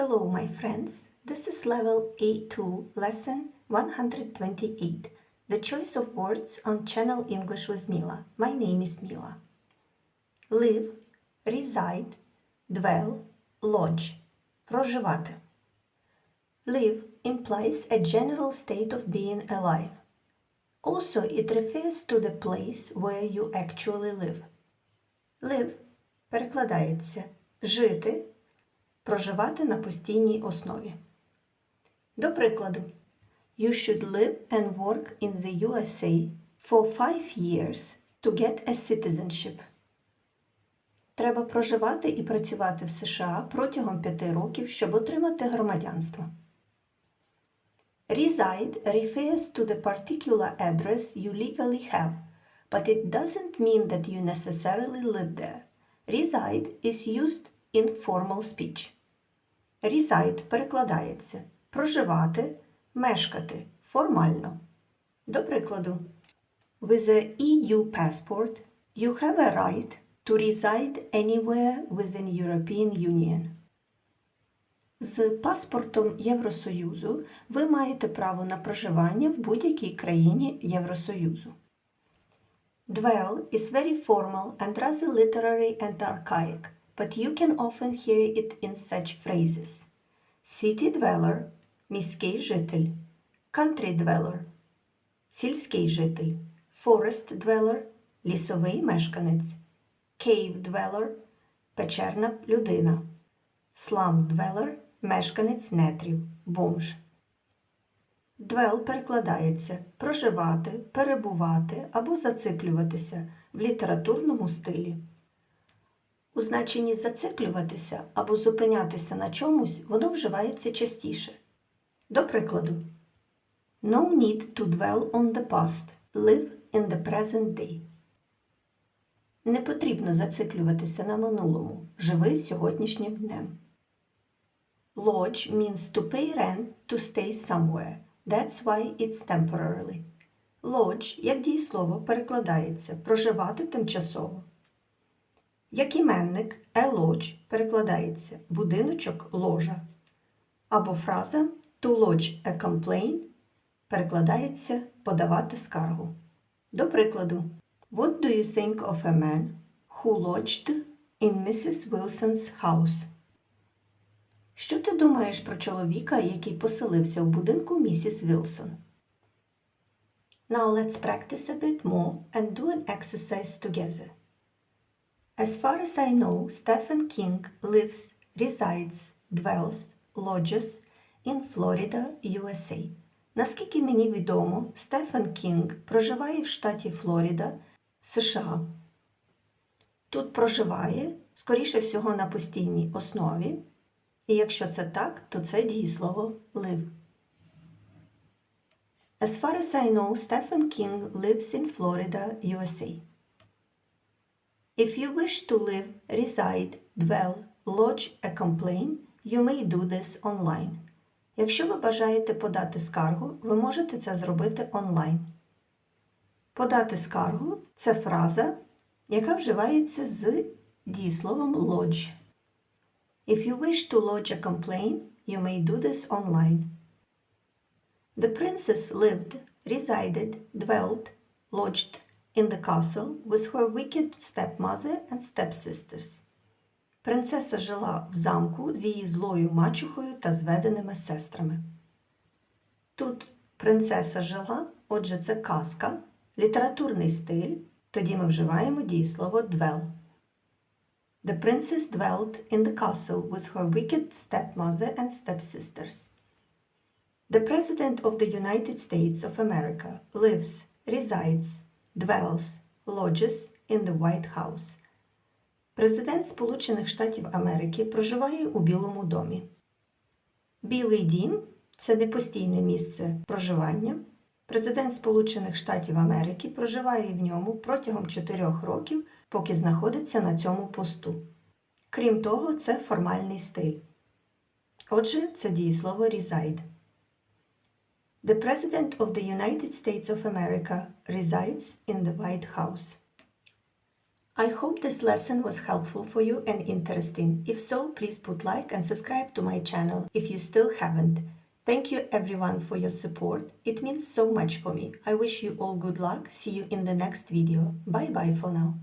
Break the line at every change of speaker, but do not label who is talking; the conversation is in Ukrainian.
Hello, my friends. This is level A2, lesson 128. The choice of words on Channel English with Mila. My name is Mila. Live, reside, dwell, lodge. Проживати. Live implies a general state of being alive. Also, it refers to the place where you actually live. Live перекладається жити, проживати на постійній основі. До прикладу, You should live and work in the USA for five years to get a citizenship. Треба проживати і працювати в США протягом п'яти років, щоб отримати громадянство. Reside refers to the particular address you legally have, but it doesn't mean that you necessarily live there. Reside is used in formal speech. Reside перекладається проживати, мешкати формально. До прикладу, with a EU passport, you have a right to reside anywhere within European Union. З паспортом Євросоюзу ви маєте право на проживання в будь-якій країні Євросоюзу. Dwell is very formal and rather literary and archaic, but you can often hear it in such phrases. City dweller – міський житель. Country dweller – сільський житель. Forest dweller – лісовий мешканець. Cave dweller – печерна людина. Slum dweller – мешканець нетрів, бомж. Dwell перекладається проживати, перебувати або зациклюватися в літературному стилі. У значенні зациклюватися або зупинятися на чомусь воно вживається частіше. До прикладу, No need to dwell on the past. Live in the present day. Не потрібно зациклюватися на минулому. Живи сьогоднішнім днем. Lodge means to pay rent to stay somewhere. That's why it's temporarily. Lodge, як дієслово, перекладається проживати тимчасово. Як іменник a lodge перекладається будиночок ложа. Або фраза to lodge a complaint перекладається подавати скаргу. До прикладу, What do you think of a man who lodged in Mrs. Wilson's house? Що ти думаєш про чоловіка, який поселився в будинку місіс Вілсон? Now let's practice a bit more and do an exercise together. As far as I know, Stephen King lives, resides, dwells, lodges in Florida, USA. Наскільки мені відомо, Стефен Кінг проживає в штаті Флоріда, США. Тут проживає, скоріше всього, на постійній основі. І якщо це так, то це дієслово live. As far as I know, Stephen King lives in Florida, USA. If you wish to live, reside, dwell, lodge a complaint, you may do this online. Якщо ви бажаєте подати скаргу, ви можете це зробити онлайн. Подати скаргу це фраза, яка вживається з дієсловом lodge. If you wish to lodge a complaint, you may do this online. The princess lived, resided, dwelt, lodged in the castle with her wicked stepmother and stepsisters. Принцеса жила в замку з її злою мачухою та зведеними сестрами. Тут принцеса жила, отже, це казка, літературний стиль, тоді ми вживаємо дієслово dwell. The princess dwelt in the castle with her wicked stepmother and stepsisters. The President of the United States of America lives, resides, dwells, lodges in the White House. Президент Сполучених Штатів Америки проживає у Білому домі. Білий дім це не постійне місце проживання. Президент Сполучених Штатів Америки проживає в ньому протягом 4 років, поки знаходиться на цьому посту. Крім того, це формальний стиль. Отже, це дієслово reside. The President of the United States of America resides in the White House. I hope this lesson was helpful for you and interesting. If so, please put like and subscribe to my channel if you still haven't. Thank you everyone for your support. It means so much for me. I wish you all good luck. See you in the next video. Bye bye for now.